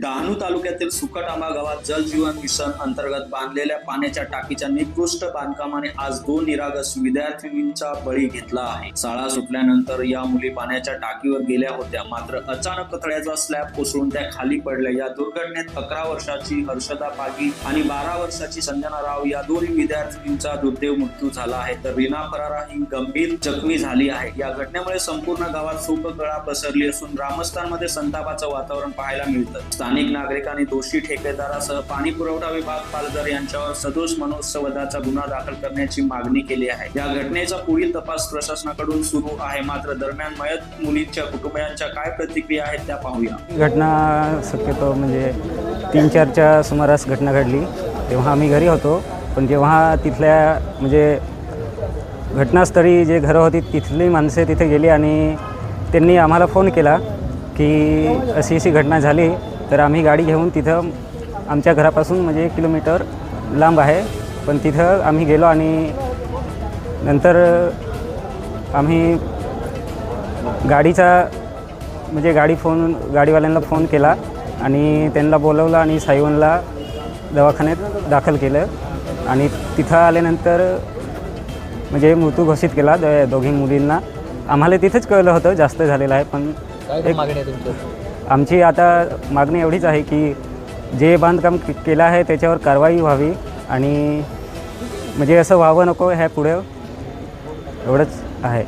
डहाणू तालुक्यातील सुकटांबा गावात जल जीवन मिशन अंतर्गत बांधलेल्या पाण्याच्या टाकीच्या निकृष्ट बांधकामाने आज दोन निरागस विद्यार्थिनींचा बळी घेतला आहे. शाळा सुटल्यानंतर या मुली पाण्याच्या टाकीवर गेल्या होत्या. मात्र अचानक कथड्याचा स्लॅब कोसळून त्या खाली पडल्या. या दुर्घटनेत अकरा वर्षाची हर्षदा पागी आणि बारा वर्षाची संजना राव या दोन्ही विद्यार्थिनींचा दुर्दैव मृत्यू झाला आहे. तर रीना फरारा ही गंभीर जखमी झाली आहे. या घटनेमुळे संपूर्ण गावात शोककळा पसरली असून ग्रामस्थांमध्ये संतापाचं वातावरण पाहायला मिळतं. स्थानिक नागरिकांनी दोषी ठेकेदारासह पाणी पुरवठा विभाग पालघर यांच्यावर सदोष मनोत्सवदाचा गुन्हा दाखल करण्याची मागणी केली आहे. या घटनेचा पुढील तपास प्रशासनाकडून सुरू आहे. मात्र दरम्यान मयत मुलींच्या कुटुंबियांच्या काय प्रतिक्रिया आहेत त्या पाहूया. घटना शक्यतो म्हणजे तीन चारच्या सुमारास घटना घडली. तेव्हा आम्ही घरी होतो पण जेव्हा तिथल्या म्हणजे घटनास्थळी जे घरं होती तिथली माणसे तिथे गेली आणि त्यांनी आम्हाला फोन केला की अशी अशी घटना झाली. तर आम्ही गाडी घेऊन तिथं आमच्या घरापासून म्हणजे एक किलोमीटर लांब आहे. पण तिथं आम्ही गेलो आणि नंतर आम्ही गाडीचा म्हणजे गाडी फोन गाडीवाल्यांना फोन केला आणि त्यांना बोलवलं आणि साईवनला दवाखान्यात दाखल केलं. आणि तिथं आल्यानंतर म्हणजे मृत्यू घोषित केला द दोघी मुलींना. आम्हाला तिथंच कळलं होतं जास्त झालेलं आहे पण काय मागणी आमची आता मागणी एवढीच आहे की जे बांधकाम केलं आहे त्याच्यावर कारवाई व्हावी आणि म्हणजे असं व्हावं नको ह्या पुढे एवढंच आहे.